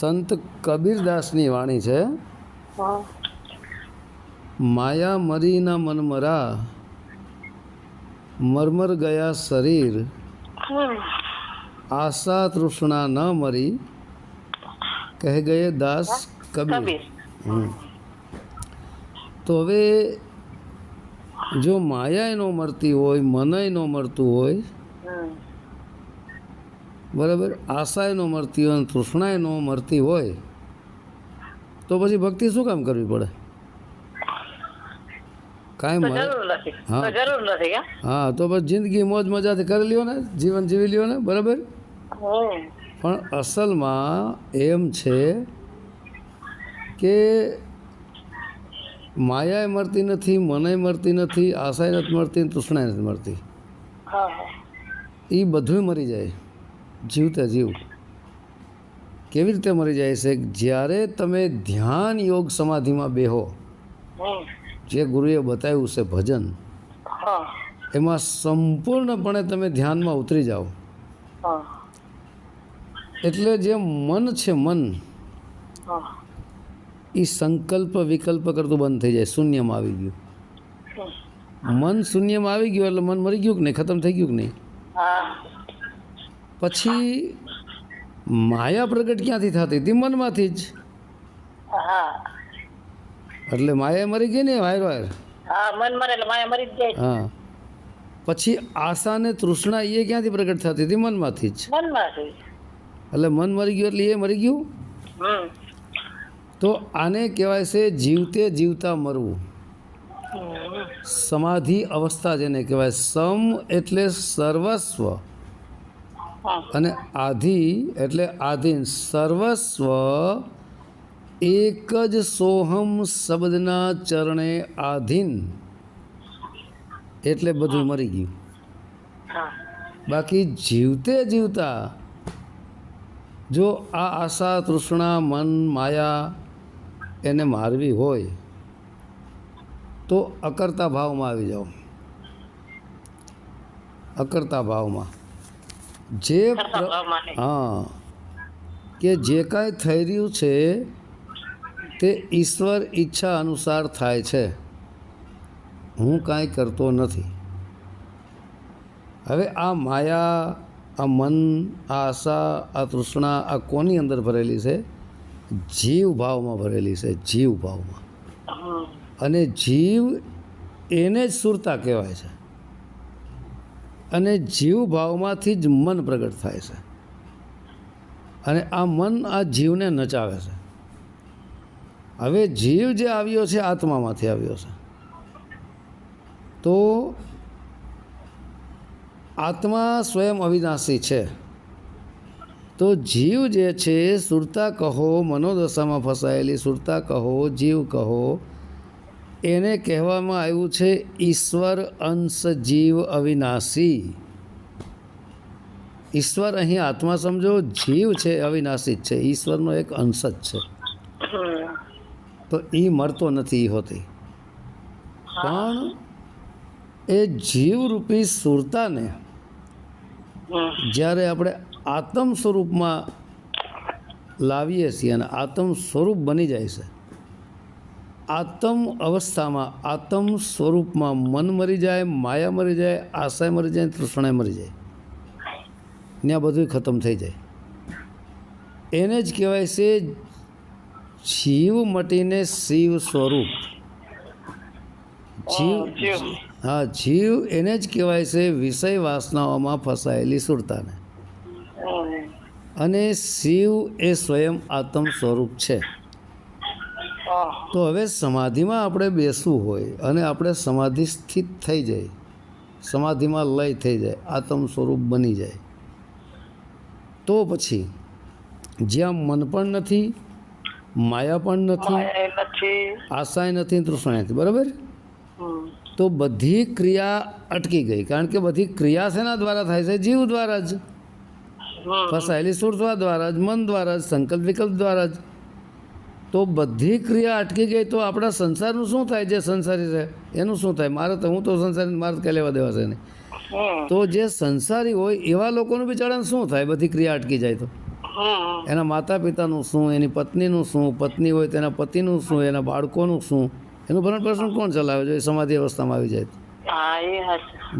સંત કબીરદાસની વાણી છે માયા મરીના મનમરા મરમર ગયા શરીર આશા તૃષ્ણા ન મરી કહે ગયે દાસ કબીર. તો હવે જો માયા ન મળતી હોય મનય ન મળતું હોય. બરાબર? આશાય ન મળતી હોય તૃષ્ણાય ન મળતી હોય તો પછી ભક્તિ શું કામ કરવી પડે? કાંઈ મળે હા. હા? તો પછી જિંદગી મોજ મજાથી કરી લ્યો ને જીવન જીવી લ્યો ને બરાબર? પણ અસલમાં એમ છે કે માયાએ મળતી નથી મને મળતી નથી આશાય નથી મળતી તૃષ્ણાય નથી મળતી એ બધું મરી જાય. જીવતા જીવ. કેવી રીતે મરી જાય છે? જ્યારે તમે ધ્યાન યોગ સમાધિમાં બેહો. જે ગુરુએ બતાવ્યું છે ભજન એમાં સંપૂર્ણપણે તમે ધ્યાનમાં ઉતરી જાઓ. એટલે જે મન છે મન એ સંકલ્પ વિકલ્પ કરતું બંધ થઈ જાય શૂન્યમાં આવી ગયું. મન શૂન્યમાં આવી ગયું એટલે મન મરી ગયું કે નહીં? ખતમ થઈ ગયું કે નહીં? પછી માયા પ્રગટ ક્યાંથી થતી? હતી મનમાંથી જ. હા. એટલે માયા મરી ગઈ ને વાયર વાયર? હા પછી આશા ને તૃષ્ણા એ ક્યાંથી પ્રગટ થતી? હતી મનમાંથી જ. એટલે મન મરી ગયું એટલે એ મરી ગયું? તો આને કહેવાય છે જીવતે જીવતા મરવું. સમાધિ અવસ્થા જેને કહેવાય. સમ એટલે સર્વસ્વ. અને આધિ એટલે આધીન સર્વસ્વ એક જ સોહમ શબ્દના ચરણે આધીન. એટલે બધું મરી ગયું. બાકી જીવતે જીવતા જો આ આશા તૃષ્ણા મન માયા એને મારવી હોય તો અકર્તા ભાવમાં આવી જાઓ. અકર્તા ભાવમાં. જે. હા. કે જે કાંઈ થઈ રહ્યું છે તે ઈશ્વર ઈચ્છા અનુસાર થાય છે. હું કાંઈ કરતો નથી. હવે આ માયા આ મન આ આશા આ તૃષ્ણા આ કોની અંદર ભરેલી છે? જીવ ભાવમાં ભરેલી છે જીવ ભાવમાં અને જીવ એને જ સુરતા કહેવાય છે. અને જીવ ભાવમાંથી જ મન પ્રગટ થાય છે. અને આ મન આ જીવને નચાવે છે. હવે જીવ જે આવ્યો છે, આત્મામાંથી આવ્યો છે. તો આત્મા સ્વયં અવિનાશી છે. તો જીવ જે છે, સુરતા કહો, મનોદશામાં ફસાયેલી સુરતા કહો, જીવ કહો એને કહેવામાં આવ્યું છે, ઈશ્વર અંશ જીવ અવિનાશી. ઈશ્વર અહીં આત્મા સમજો, જીવ છે, અવિનાશી જ છે. ઈશ્વરનો એક અંશ જ છે. તો એ મળતો નથી એ હોતી. પણ એ જીવરૂપી સુરતાને જ્યારે આપણે આત્મ સ્વરૂપમાં લાવીએ છીએ અને આત્મ સ્વરૂપ બની જાય છે આત્મ અવસ્થામાં આત્મ સ્વરૂપમાં મન મરી જાય માયા મરી જાય આશય મરી જાય તૃષ્ણાય મરી જાય. ત્યાં બધું ખતમ થઈ જાય. એને જ કહેવાય છે જીવ મટીને શિવ સ્વરૂપ. જીવ હા જીવ. એને જ કહેવાય છે વિષય વાસનાઓમાં ફસાયેલી સુરતાને. અને શિવ એ સ્વયં આત્મ સ્વરૂપ છે. તો હવે સમાધિમાં આપણે બેસવું હોય અને આપણે સમાધિ સ્થિત થઈ જાય સમાધિમાં લય થઈ જાય આત્મ સ્વરૂપ બની જાય. તો પછી જ્યાં મન પણ નથી માયા પણ નથી આશાય નથી. તૃષ્ણા નથી બરાબર? તો બધી ક્રિયા અટકી ગઈ કારણ કે બધી ક્રિયા શેના દ્વારા થાય છે? જીવ દ્વારા જ. ફસાયેલી સુરતા દ્વારા જ મન દ્વારા જ સંકલ્પ વિકલ્પ દ્વારા જ. તો બધી ક્રિયા અટકી ગઈ તો આપણા સંસારનું શું થાય? જે સંસારી છે એનું શું થાય? મારે તો હું તો સંસારી મારે તો લેવા દેવા છે નહીં તો જે સંસારી હોય એવા લોકોનું બિચારાને શું થાય? બધી ક્રિયા અટકી જાય તો. એના માતા પિતાનું શું એની પત્નીનું શું પત્ની હોય તેના પતિનું શું એના બાળકોનું શું? એનું ભરણ પ્રશ્ન કોણ ચલાવે છે એ સમાધિ અવસ્થામાં આવી જાય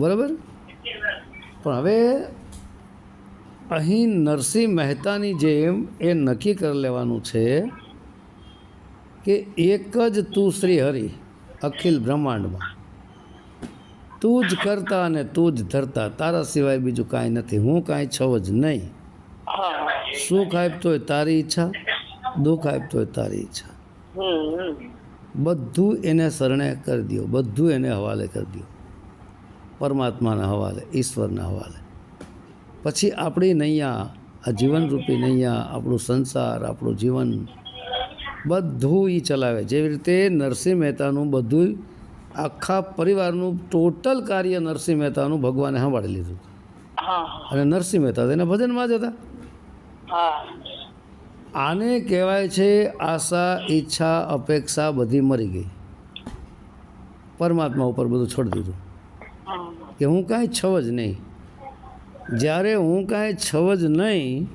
બરાબર? પણ હવે અહીં નરસિંહ મહેતાની જેમ એ નક્કી કરી લેવાનું છે કે એક જ તું શ્રી હરિ અખિલ બ્રહ્માંડમાં. તું જ કરતા અને તું જ ધરતા, તારા સિવાય બીજું કાંઈ નથી. હું કાંઈ છવ જ નહીં. સુખ આપતો હોય તારી ઈચ્છા, દુઃખ આપતો હોય તારી ઈચ્છા. બધું એને શરણે કરી દો બધું એને હવાલે કરી દો પરમાત્માના હવાલે, ઈશ્વરના હવાલે. પછી આપણી નૈયા, આ જીવનરૂપી નૈયા, આપણું સંસાર, આપણું જીવન બધું એ ચલાવે. જેવી રીતે નરસિંહ મહેતાનું બધું આખા પરિવારનું ટોટલ કાર્ય નરસિંહ મહેતાનું ભગવાને સંભાળી લીધું. અને નરસિંહ મહેતા એના ભજનમાં જ હતા. આને કહેવાય છે આશા ઈચ્છા અપેક્ષા બધી મરી ગઈ. પરમાત્મા ઉપર બધું છોડી દીધું. કે હું કાંઈ છવ જ નહીં. જ્યારે હું કાંઈ છવ જ નહીં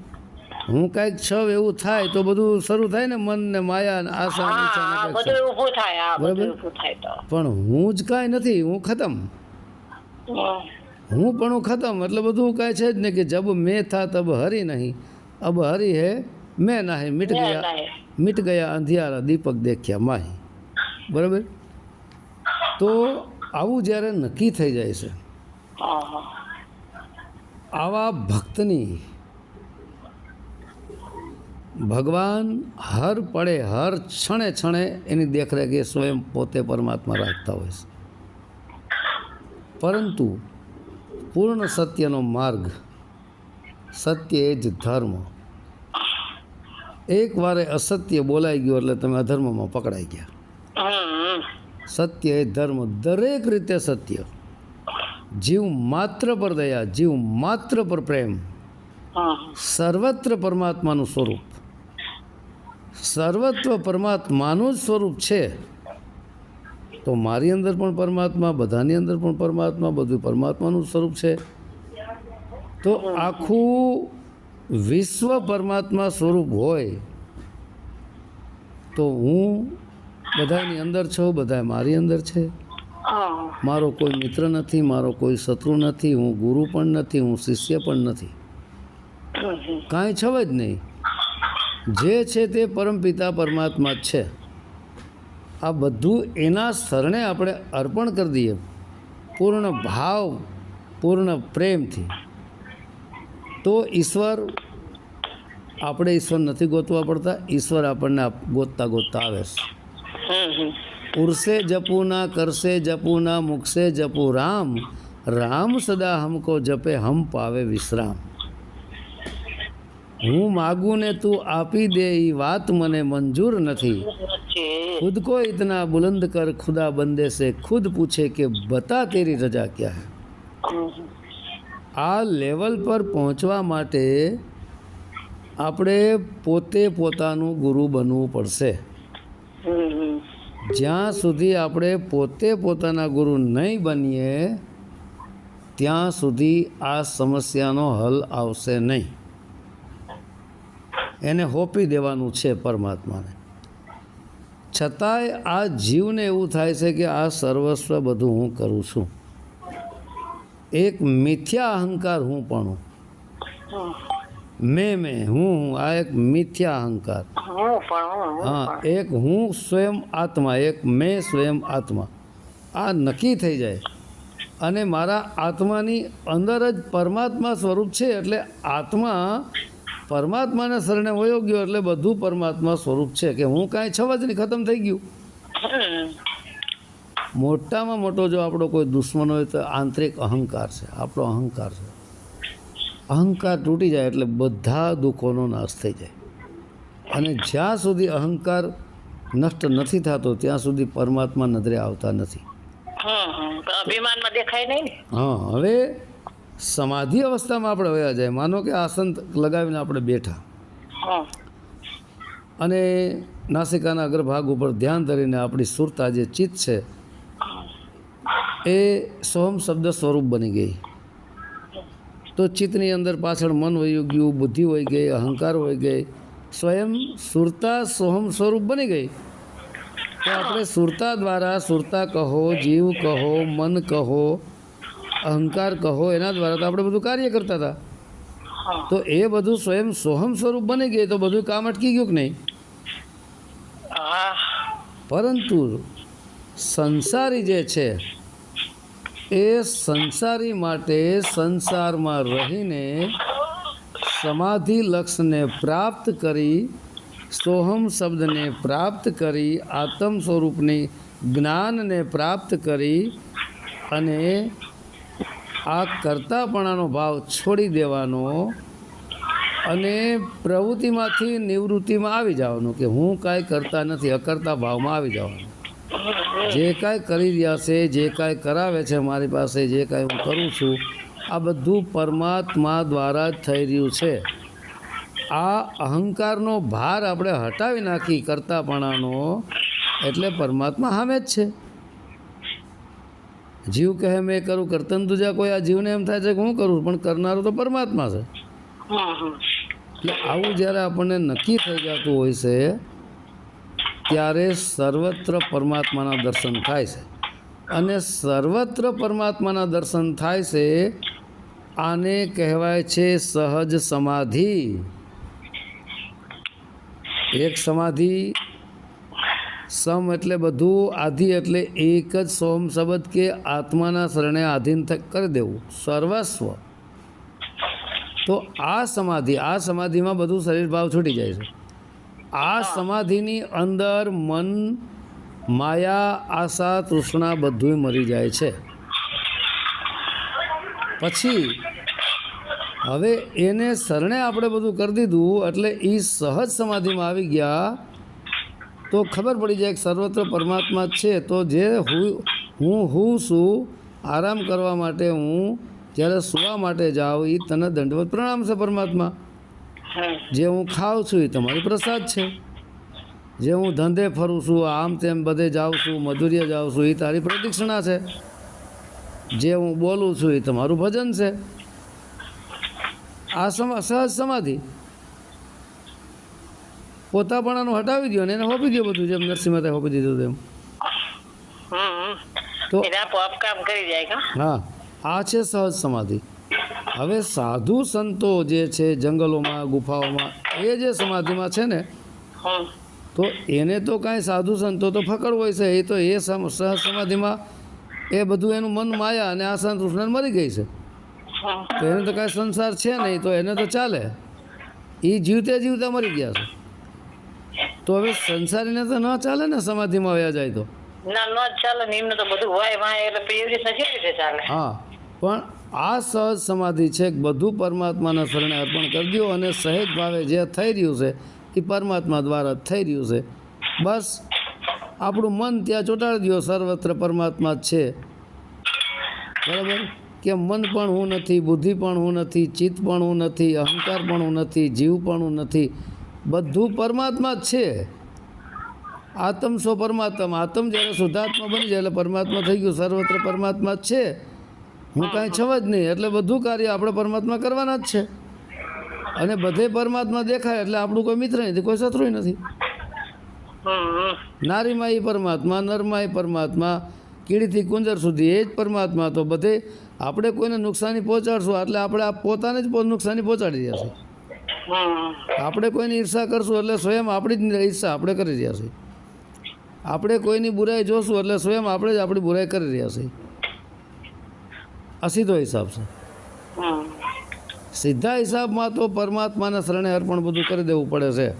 હું કાંઈક છવ એવું થાય તો બધું શરૂ થાય ને મન ને માયા ને આશા ને ને બરાબર? પણ હું જ કાંઈ નથી હું ખતમ. હું પણ ખતમ એટલે બધું કાંઈ છે જ નહીં કે જબ મેં થા તબ હરી નહીં. અબ હરી હે મેં નાહી મિટ ગયા. મિટ ગયા અંધિયારા દીપક દેખ્યા માહી. બરાબર? તો આવું જ્યારે નક્કી થઈ જાય છે આવા ભક્તની ભગવાન હર પડે હર ક્ષણે ક્ષણે એની દેખરેખ એ સ્વયં પોતે પરમાત્મા રાખતા હોય છે. પરંતુ પૂર્ણ સત્યનો માર્ગ સત્ય એ જ ધર્મ. એક વારે અસત્ય બોલાઈ ગયું એટલે તમે અધર્મમાં પકડાઈ ગયા. સત્ય એ ધર્મ દરેક રીતે સત્ય. જીવ માત્ર પર દયા જીવ માત્ર પર પ્રેમ. સર્વત્ર પરમાત્માનું સ્વરૂપ. સર્વત્ર પરમાત્માનું જ સ્વરૂપ છે. તો મારી અંદર પણ પરમાત્મા બધાની અંદર પણ પરમાત્મા બધું પરમાત્માનું સ્વરૂપ છે. તો આખું વિશ્વ પરમાત્મા સ્વરૂપ હોય તો હું બધાની અંદર છું બધા મારી અંદર છે? મારો કોઈ મિત્ર નથી મારો કોઈ શત્રુ નથી હું ગુરુ પણ નથી હું શિષ્ય પણ નથી. કાંઈ છવ જ નહીં. જે છે તે પરમપિતા પરમાત્મા જ છે. આ બધું એના શરણે આપણે અર્પણ કરી દઈએ. પૂર્ણ ભાવ પૂર્ણ પ્રેમથી. તો ઈશ્વર આપણે ઈશ્વર નથી ગોતવા પડતા ઈશ્વર આપણને ગોતતા ગોતતા આવે છે. ઉર્સે જપુ ના કરશે જપુ ના મુખસે જપુ રામ. રામ સદા હમકો જપે હમ પાવે વિશ્રામ. હું માગું ને તું આપી દે એ વાત મને મંજૂર નથી. ખુદ કો ઇતના બુલંદ કર, ખુદા બંદે સે ખુદ પૂછે કે બતા તેરી રજા ક્યાં હે? આ લેવલ પર પહોંચવા માટે આપણે પોતે પોતાનું ગુરુ બનવું પડશે. જ્યાં સુધી આપણે પોતે પોતાના ગુરુ નહીં બનીએ, ત્યાં સુધી આ સમસ્યાનો હલ આવશે નહીં. એને હોપી દેવાનું છે પરમાત્માને. છતાંય આ જીવને એવું થાય છે કે આ સર્વસ્વ બધું હું કરું છું. એક મિથ્યા અહંકાર હું પણ મેં મેં હું હું આ એક મિથ્યા અહંકાર. હું એક હું સ્વયં આત્મા એક મેં સ્વયં આત્મા. આ નક્કી થઈ જાય. અને મારા આત્માની અંદર જ પરમાત્મા સ્વરૂપ છે એટલે આત્મા પરમાત્માને શરણે વયો ગયો એટલે બધું પરમાત્મા સ્વરૂપ છે કે હું કાંઈ છવા જ નહીં ખતમ થઈ ગયું. મોટામાં મોટો જો આપણો કોઈ દુશ્મન હોય તો આંતરિક અહંકાર છે આપણો અહંકાર છે. અહંકાર તૂટી જાય એટલે બધા દુઃખોનો નાશ થઈ જાય. અને જ્યાં સુધી અહંકાર નષ્ટ નથી થતો ત્યાં સુધી પરમાત્મા નજરે આવતા નથી. હા હવે સમાધિ અવસ્થામાં આપણે વયા જાય. માનો કે આસન લગાવીને આપણે બેઠા. અને નાસિકાના અગ્રભાગ ઉપર ધ્યાન ધરીને આપણી સુરતા જે ચિત્ત છે એ સોહમ શબ્દ સ્વરૂપ બની ગઈ. તો ચિત્તની અંદર પાછળ મન વયું ગયું બુદ્ધિ હોઈ ગઈ અહંકાર હોઈ ગઈ. સ્વયં સુરતા સોહમ સ્વરૂપ બની ગઈ. તો આપણે સુરતા દ્વારા સુરતા કહો જીવ કહો મન કહો અહંકાર કહો એના દ્વારા તો આપણે બધું કાર્ય કરતા હતા. તો એ બધું સ્વયં સોહમ સ્વરૂપ બની ગઈ તો બધું કામ અટકી ગયું કે નહીં? પરંતુ સંસારી જે છે એ સંસારી માટે સંસારમાં રહીને સમાધિ લક્ષને પ્રાપ્ત કરી સોહમ શબ્દને પ્રાપ્ત કરી આત્મ સ્વરૂપની જ્ઞાનને પ્રાપ્ત કરી અને આ કરતાપણાનો ભાવ છોડી દેવાનો અને પ્રવૃત્તિમાંથી નિવૃત્તિમાં આવી જવાનું કે હું કાંઈ કરતા નથી, અકર્તા ભાવમાં આવી જવાનું. જે કાંઈ કરી રહ્યા છે, જે કાંઈ કરાવે છે મારી પાસે, જે કાંઈ હું કરું છું, આ બધું પરમાત્મા દ્વારા જ થઈ રહ્યું છે. આ અહંકારનો ભાર આપણે હટાવી નાખી કરતાપણાનો, એટલે પરમાત્મા સામે જ છે. જીવ કહે મેં કરું કરતન તુજા કોઈ આ જીવને એમ થાય છે કે હું કરું? પણ કરનારો તો પરમાત્મા છે. એટલે આવું જ્યારે આપણને નક્કી થઈ જતું હોય છે ત્યારે સર્વત્ર પરમાત્માના દર્શન થાય છે. અને સર્વત્ર પરમાત્માના દર્શન થાય છે આને કહેવાય છે સહજ સમાધિ. એક સમાધિ સમ એટલે બધું આધિ એટલે એક જ સોમ શબ્દ કે આત્માના શરણે આધીન કરી દેવું. સર્વસ્વ. તો આ સમાધિ આ સમાધિમાં બધું શરીર ભાવ છૂટી જાય છે. આ સમાધિની અંદર મન માયા આશા તૃષ્ણા બધુંય મરી જાય છે. પછી હવે એને શરણે આપણે બધું કરી દીધું એટલે એ સહજ સમાધિમાં આવી ગયા તો ખબર પડી જાય કે સર્વત્ર પરમાત્મા છે. તો જે હું હું હું છું આરામ કરવા માટે હું જ્યારે સુવા માટે જાઉં એ તને દંડવત પ્રણામ છે પરમાત્મા. જે હું ખાઉં છું એ તમારી પ્રસાદ છે. જે હું ધંધે ફરું છું આમ તેમ બધે જાઉં છું મધુર્ય જાઉં છું એ તારી પ્રદક્ષિણા છે. જે હું બોલું છું એ તમારું ભજન છે. આ સમા સહજ સમાધિ. પોતાપણાનું હટાવી દો ને એને હોપી દો બધું જેમ નરસિંહ મહેતાએ હોપી દીધું તેમ તો કામ કરી હા આ છે સહજ સમાધિ. હવે સાધુ સંતો જે છે જંગલોમાં ગુફાઓમાં એ જે સમાધિમાં છે ને તો એને તો કાંઈ સાધુ સંતો તો ફકડ હોય છે એ તો એ સહજ સમાધિમાં એ બધું એનું મન માયા અને આ સંત કૃષ્ણ મરી ગઈ છે. તો એને તો કાંઈ સંસાર છે નહીં તો એને તો ચાલે. એ જીવતે જીવતા મરી ગયા છે. તો હવે સંસારીને તો ન ચાલે ને સમાધિમાં વયા જાય તો. ના ન ચાલે ને એમને તો બધું હોય વાય એટલે એવી રીતના કેવી રીતે ચાલે? હા પણ આ સહજ સમાધિ છે બધું પરમાત્માના શરણે અર્પણ કરી દો અને સહેજ ભાવે જે થઈ રહ્યું છે એ પરમાત્મા દ્વારા થઈ રહ્યું છે. બસ આપણું મન ત્યાં ચોંટાડી દો સર્વત્ર પરમાત્મા છે. બરાબર? કે મન પણ હું નથી બુદ્ધિ પણ હું નથી ચિત્ત પણ હું નથી અહંકાર પણ હું નથી જીવ પણ હું નથી બધું પરમાત્મા જ છે. આતમ સો પરમાત્મા. આતમ જ્યારે શુદ્ધાત્મા બની જાય એટલે પરમાત્મા થઈ ગયું. સર્વત્ર પરમાત્મા જ છે. હું કાંઈ છવ જ નહીં. એટલે બધું કાર્ય આપણે પરમાત્મા કરવાના જ છે. અને બધે પરમાત્મા દેખાય એટલે આપણું કોઈ મિત્ર નથી, કોઈ શત્રુ નથી. નારીમાં એ પરમાત્મા નરમાં એ પરમાત્મા, કીડીથી કુંજર સુધી એ જ પરમાત્મા તો બધે આપણે કોઈને નુકસાની પહોંચાડશું એટલે આપણે પોતાને જ નુકસાની પહોંચાડી હમ આપણે કોઈની ઈર્ષા કરશું એટલે સ્વયં આપણી જ ઈર્ષા આપણે કરી રહ્યા છીએ. આપણે કોઈની બુરાઈ જોશું એટલે સ્વયં આપણે જ આપણી બુરાઈ કરી રહ્યા છીએ. અસીધો સીધો હિસાબ છે. સીધા હિસાબમાં તો પરમાત્માના શરણે અર્પણ બધું કરી દેવું પડે છે.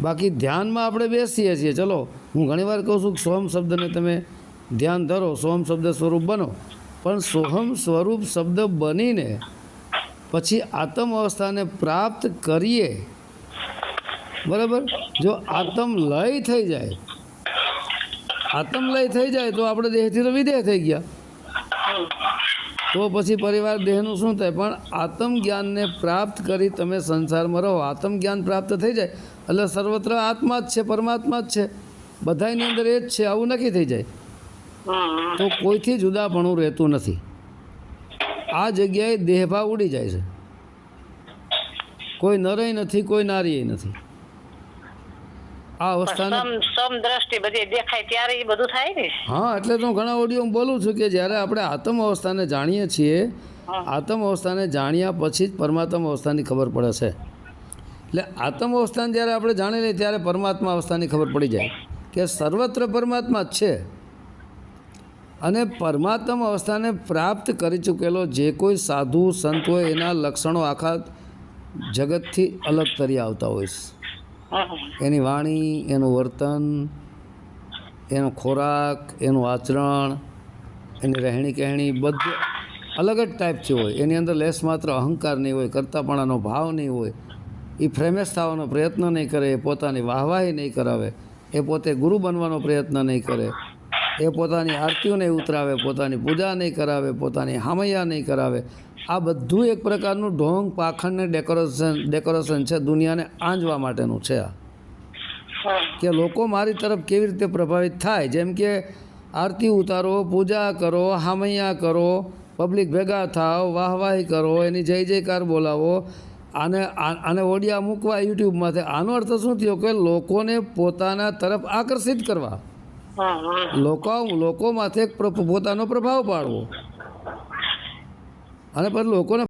બાકી ધ્યાનમાં આપણે બેસીએ છીએ. ચલો હું ઘણીવાર કહું છું કે સોહમ શબ્દને તમે ધ્યાન ધરો સોહમ શબ્દ સ્વરૂપ બનો. પણ સોહમ સ્વરૂપ શબ્દ બનીને પછી આત્મ અવસ્થાને પ્રાપ્ત કરીએ. બરાબર? જો આત્મ લય થઈ જાય. આત્મ લય થઈ જાય તો આપણે દેહથી તો વિદેહ થઈ ગયા. તો પછી પરિવાર દેહનું શું થાય? પણ આત્મ જ્ઞાનને પ્રાપ્ત કરી તમે સંસારમાં રહો. આત્મ જ્ઞાન પ્રાપ્ત થઈ જાય. એટલે સર્વત્ર આત્મા જ છે પરમાત્મા જ છે. બધાની અંદર એ જ છે આવું નક્કી થઈ જાય. તો કોઈથી જુદાપણું રહેતું નથી. આ જગ્યાએ દેહભાવ ઉડી જાય છે. કોઈ નરય નથી કોઈ નારીય નથી. આ અવસ્થાને સમ દ્રષ્ટિ બધી દેખાય ત્યારે એ બધું થાય ને? હા એટલે તો હું ઘણા ઓડિયો બોલું છું કે જ્યારે આપણે આત્મ અવસ્થાને જાણીએ છીએ. આત્મ અવસ્થાને જાણ્યા પછી જ પરમાત્મા અવસ્થાની ખબર પડે છે. એટલે આત્મ અવસ્થાને જ્યારે આપણે જાણી લઈએ ત્યારે પરમાત્મા અવસ્થાની ખબર પડી જાય. કે સર્વત્ર પરમાત્મા જ છે. અને પરમાત્મ અવસ્થાને પ્રાપ્ત કરી ચૂકેલો જે કોઈ સાધુ, સંત હોય, એના લક્ષણો આખા જગતથી અલગ તરી આવતા હોય છે. એની વાણી, એનું વર્તન, એનો ખોરાક, એનું આચરણ, એની રહેણી કહેણી બધું અલગ જ ટાઈપથી હોય. એની અંદર લેસ માત્ર અહંકાર નહીં હોય, કરતાપણાનો ભાવ નહીં હોય. એ ફ્રેમેસ થવાનો પ્રયત્ન નહીં કરે, એ પોતાની વાહવાહી નહીં કરાવે, એ પોતે ગુરુ બનવાનો પ્રયત્ન નહીં કરે. એ પોતાની આરતીઓ નહીં ઉતરાવે પોતાની પૂજા નહીં કરાવે પોતાની હામૈયા નહીં કરાવે. આ બધું એક પ્રકારનું ઢોંગ પાખંડને ડેકોરેશન ડેકોરેશન છે દુનિયાને આંજવા માટેનું છે આ. કે લોકો મારી તરફ કેવી રીતે પ્રભાવિત થાય? જેમ કે આરતી ઉતારો પૂજા કરો હામૈયા કરો પબ્લિક ભેગા થાવ વાહવાહી કરો એની જય જયકાર બોલાવો. આને આને ઓડિયા મૂકવા યુટ્યુબમાંથી. આનો અર્થ શું થયો? કે લોકોને પોતાના તરફ આકર્ષિત કરવા. લોકો લોકોમાંથી એક પોતાનો પ્રભાવ પાડવો. અને પછી લોકોને